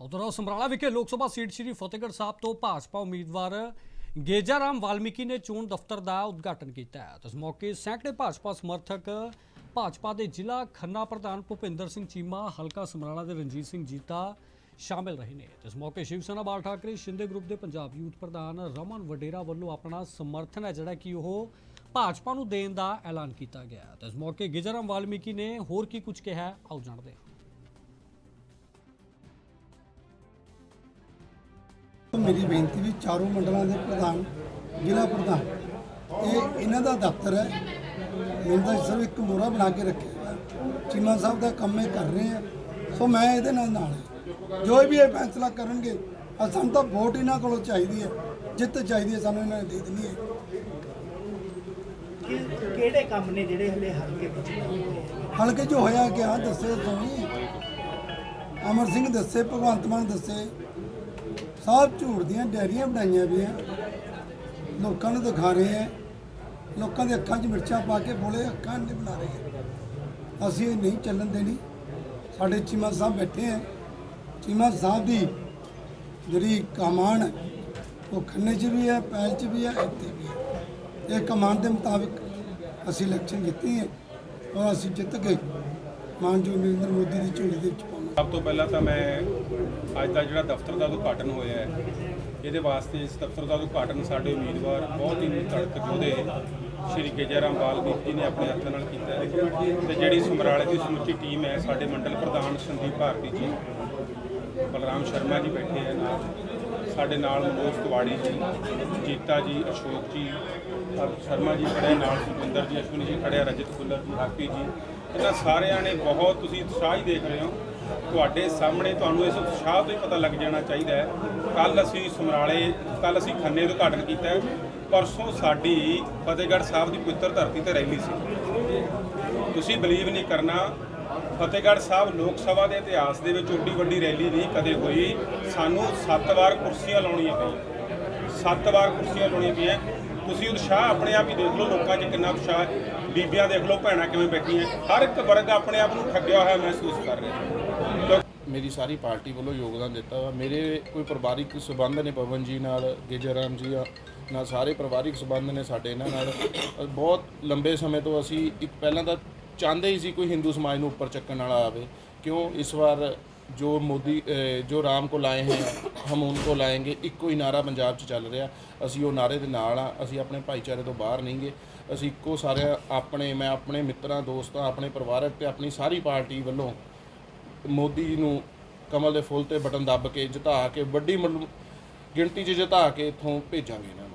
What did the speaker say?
ਉਧਰ ਸਮਰਾਲਾ ਵਿਖੇ ਲੋਕ ਸਭਾ ਸੀਟ ਸ੍ਰੀ ਫਤਿਹਗੜ੍ਹ ਸਾਹਿਬ ਤੋਂ ਭਾਜਪਾ ਉਮੀਦਵਾਰ ਗੇਜਾਰਾਮ ਵਾਲਮੀਕੀ ਨੇ ਚੋਣ ਦਫ਼ਤਰ ਦਾ ਉਦਘਾਟਨ ਕੀਤਾ ਹੈ। ਇਸ ਮੌਕੇ ਸੈਂਕੜੇ ਭਾਜਪਾ ਸਮਰਥਕ ਭਾਜਪਾ ਦੇ ਜ਼ਿਲ੍ਹਾ ਖੰਨਾ ਪ੍ਰਧਾਨ ਭੁਪਿੰਦਰ ਸਿੰਘ ਚੀਮਾ, ਹਲਕਾ ਸਮਰਾਲਾ ਦੇ ਰਣਜੀਤ ਸਿੰਘ ਜੀਤਾ ਸ਼ਾਮਿਲ ਰਹੇ ਨੇ। ਤੇ ਇਸ ਮੌਕੇ ਸ਼ਿਵ ਸੈਨਾ ਬਾਲ ਠਾਕਰੇ, ਸ਼ਿੰਦੇ ਗਰੁੱਪ ਦੇ ਪੰਜਾਬ ਯੂਥ ਪ੍ਰਧਾਨ ਰਮਨ ਵਡੇਰਾ ਵੱਲੋਂ ਆਪਣਾ ਸਮਰਥਨ ਹੈ, ਜਿਹੜਾ ਕਿ ਉਹ ਭਾਜਪਾ ਨੂੰ ਦੇਣ ਦਾ ਐਲਾਨ ਕੀਤਾ ਗਿਆ ਹੈ। ਇਸ ਮੌਕੇ ਗੇਜਾਰਾਮ ਵਾਲਮੀਕੀ ਨੇ ਹੋਰ ਕੀ ਕੁਝ ਕਿਹਾ ਆਓ ਜਾਣਦੇ ਹਾਂ। ਮੇਰੀ ਬੇਨਤੀ ਵੀ ਚਾਰੋਂ ਮੰਡਲਾਂ ਦੇ ਪ੍ਰਧਾਨ ਜ਼ਿਲ੍ਹਾ ਪ੍ਰਧਾਨ ਇਹ ਇਹਨਾਂ ਦਾ ਦਫ਼ਤਰ ਹੈ। ਮੈਨੂੰ ਤਾਂ ਸਿਰਫ ਇੱਕ ਮੋਹਰਾ ਬਣਾ ਕੇ ਰੱਖਿਆ। ਚੀਮਾ ਸਾਹਿਬ ਦਾ ਕੰਮ ਇਹ ਕਰ ਰਹੇ ਆ। ਸੋ ਮੈਂ ਇਹਦੇ ਨਾਲ ਨਾਲ। ਜੋ ਵੀ ਇਹ ਫੈਸਲਾ ਕਰਨਗੇ ਸਾਨੂੰ ਤਾਂ ਵੋਟ ਇਹਨਾਂ ਕੋਲੋਂ ਚਾਹੀਦੀ ਹੈ। ਜਿੱਤ ਚਾਹੀਦੀ ਹੈ ਸਾਨੂੰ ਇਹਨਾਂ ਨੇ ਦੇ ਦੇਣੀ ਹੈ। ਕਿਹੜੇ ਕੰਮ ਨੇ ਜਿਹੜੇ ਹਲੇ ਹਲਕੇ ਵਿੱਚ? ਹਲਕੇ 'ਚ ਹੋਇਆ ਕਿ ਆ ਦੱਸੇ ਸੋਣੀ ਅਮਰ ਸਿੰਘ ਦੱਸੇ ਭਗਵੰਤ ਮਾਨ ਦੱਸੇ। ਸਭ ਝੂਠ ਦੀਆਂ ਡੈਰੀਆਂ ਬਣਾਈਆਂ ਵੀ ਆ। ਲੋਕਾਂ ਨੂੰ ਦਿਖਾ ਰਹੇ ਆ। ਲੋਕਾਂ ਦੇ ਅੱਖਾਂ 'ਚ ਮਿਰਚਾਂ ਪਾ ਕੇ ਬੋਲੇ, ਅੱਖਾਂ ਨਹੀਂ ਬਣਾ ਰਹੇ। ਆ। ਅਸੀਂ ਇਹ ਨਹੀਂ ਚੱਲਣ ਦੇਣੀ। ਸਾਡੇ ਚੀਮਾ ਸਾਹਿਬ ਬੈਠੇ ਆ। ਚੀਮਾ ਸਾਹਿਬ ਦੀ ਜਿਹੜੀ ਕਮਾਨ ਹੈ ਉਹ ਖੰਨੇ 'ਚ ਵੀ ਹੈ ਪੈਲ 'ਚ ਵੀ ਹੈ ਇੱਥੇ ਵੀ ਹੈ ਇਹ ਕਮਾਨ ਦੇ ਮੁਤਾਬਿਕ ਅਸੀਂ ਇਲੈਕਸ਼ਨ ਜਿੱਤੀ ਹੈ ਔਰ ਅਸੀਂ ਜਿੱਤ ਕੇ ਮਾਨਯੋਗ ਨਰਿੰਦਰ ਮੋਦੀ ਦੀ ਝੋਲੀ ਦੇ ਵਿੱਚ ਸਭ ਤੋਂ ਪਹਿਲਾਂ ਤਾਂ ਮੈਂ ਅੱਜ ਦਾ ਜਿਹੜਾ ਦਫ਼ਤਰ ਦਾ ਉਦਘਾਟਨ ਹੋਇਆ ਹੈ, ਇਹਦੇ ਵਾਸਤੇ ਇਸ ਦਫ਼ਤਰ ਦਾ ਉਦਘਾਟਨ ਸਾਡੇ ਉਮੀਦਵਾਰ ਬਹੁਤ ਹੀ ਤੜਕ ਜੋਧੇ ਸ਼੍ਰੀ ਗੇਜਰਾਮ ਵਾਲਮੀਕ ਜੀ ਨੇ ਆਪਣੇ ਹੱਥਾਂ ਨਾਲ ਕੀਤਾ ਹੈ ਤੇ ਜਿਹੜੀ ਸਮਰਾਲੇ ਦੀ ਸਮੁੱਚੀ ਟੀਮ ਹੈ, ਸਾਡੇ ਮੰਡਲ ਪ੍ਰਧਾਨ ਸੰਦੀਪ ਭਾਰਤੀ ਜੀ, ਬਲਰਾਮ ਸ਼ਰਮਾ ਜੀ ਬੈਠੇ ਹੈ ਨਾਲ, ਸਾਡੇ ਨਾਲ ਮਨੋਜ ਤਿਵਾੜੀ ਜੀ, ਜੀਤਾ ਜੀ, ਅਸ਼ੋਕ ਜੀ ਸ਼ਰਮਾ ਜੀ ਖੜੇ ਨਾਲ ਸੁਖਿੰਦਰ ਜੀ, ਅਸ਼ਵਨੀ ਜੀ ਖੜੇ ਰਜਤ ਕੁੱਲਰ ਜੀ ਹਾਕੀ ਜੀ ਇਹਨਾਂ ਸਾਰਿਆਂ ਨੇ ਬਹੁਤ ਤੁਸੀਂ ਉਤਸ਼ਾਹ ਹੀ ਦੇਖ ਰਹੇ ਹੋ। ਤੁਹਾਡੇ ਸਾਹਮਣੇ ਤੁਹਾਨੂੰ ਇਸ ਉਤਸ਼ਾਹ ਤੋਂ ਹੀ ਪਤਾ ਲੱਗ ਜਾਣਾ ਚਾਹੀਦਾ ਹੈ। ਕੱਲ ਅਸੀਂ ਸਮਰਾਲੇ ਕੱਲ ਅਸੀਂ ਖੰਨੇ ਦਾ ਉਦਘਾਟਨ ਕੀਤਾ ਪਰਸੋਂ ਸਾਡੀ ਫਤਿਹਗੜ੍ਹ ਸਾਹਿਬ ਦੀ ਪਵਿੱਤਰ ਧਰਤੀ ਤੇ ਰੈਲੀ ਸੀ। ਤੁਸੀਂ ਬਲੀਵ ਨਹੀਂ ਕਰਨਾ, ਫਤਿਹਗੜ੍ਹ ਸਾਹਿਬ ਲੋਕ ਸਭਾ ਦੇ ਇਤਿਹਾਸ ਦੇ ਵਿੱਚ ਓਡੀ ਵੱਡੀ ਰੈਲੀ ਨਹੀਂ ਕਦੇ ਹੋਈ। ਸਾਨੂੰ 7 ਵਾਰ ਕੁਰਸੀਆਂ ਲਾਉਣੀਆਂ ਪਈਆਂ। 7 ਵਾਰ ਕੁਰਸੀਆਂ ਲਾਉਣੀਆਂ ਪਈਆਂ। ਤੁਸੀਂ ਉਤਸ਼ਾਹ ਆਪਣੇ ਆਪ ਹੀ ਦੇਖ ਲਓ ਲੋਕਾਂ 'ਚ ਕਿੰਨਾ ਉਤਸ਼ਾਹ ਹੈ। ਬੀਬੀਆਂ ਦੇਖ ਲਓ ਭੈਣਾਂ ਕਿਵੇਂ ਬੈਠੀਆਂ ਹਰ ਇੱਕ ਵਰਗ ਆਪਣੇ ਆਪ ਨੂੰ ਠੱਗਿਆ ਹੋਇਆ ਮਹਿਸੂਸ ਕਰ ਰਿਹਾ ਮੇਰੀ ਸਾਰੀ ਪਾਰਟੀ ਵੱਲੋਂ ਯੋਗਦਾਨ ਦਿੱਤਾ ਵਾ। ਮੇਰੇ ਕੋਈ ਪਰਿਵਾਰਿਕ ਸਬੰਧ ਨੇ ਪਵਨ ਜੀ ਨਾਲ ਗੇਜਰਾਮ ਜੀ ਨਾਲ ਸਾਰੇ ਪਰਿਵਾਰਿਕ ਸਬੰਧ ਨੇ ਸਾਡੇ ਇਹਨਾਂ ਨਾਲ। ਬਹੁਤ ਲੰਬੇ ਸਮੇਂ ਤੋਂ ਅਸੀਂ ਇੱਕ ਪਹਿਲਾਂ ਤਾਂ ਚਾਹੁੰਦੇ ਹੀ ਸੀ ਕੋਈ ਹਿੰਦੂ ਸਮਾਜ ਨੂੰ ਉੱਪਰ ਚੱਕਣ ਵਾਲਾ ਆਵੇ। ਕਿਉਂ? ਇਸ ਵਾਰ ਜੋ ਮੋਦੀ ਅ, ਜੋ ਰਾਮ ਕੋ ਲਾਏ ਹੈ ਹਮ ਲਾਏਗੇ ਇੱਕੋ ਹੀ ਨਾਰਾ ਪੰਜਾਬ 'ਚ ਚੱਲ ਰਿਹਾ। ਅਸੀਂ ਉਹ ਨਾਰੇ ਦੇ ਨਾਲ ਆ ਅਸੀਂ ਆਪਣੇ ਭਾਈਚਾਰੇ ਤੋਂ ਬਾਹਰ ਨਹੀਂ ਗੇ ਅਸੀਂ ਇੱਕੋ ਸਾਰੇ ਆਪਣੇ ਮੈਂ ਆਪਣੇ ਮਿੱਤਰਾਂ ਦੋਸਤਾਂ ਆਪਣੇ ਪਰਿਵਾਰਕ ਤੇ ਆਪਣੀ ਸਾਰੀ ਪਾਰਟੀ ਵੱਲੋਂ ਮੋਦੀ ਨੂੰ ਕਮਲ ਦੇ ਫੁੱਲ ਤੇ ਬਟਨ ਦੱਬ ਕੇ ਜਿਤਾ ਕੇ ਵੱਡੀ ਮਤਲਬ ਗਿਣਤੀ 'ਚ ਜਿਤਾ ਕੇ ਇੱਥੋਂ ਭੇਜਾਂਗੇ ਇਹਨਾਂ ਨੂੰ।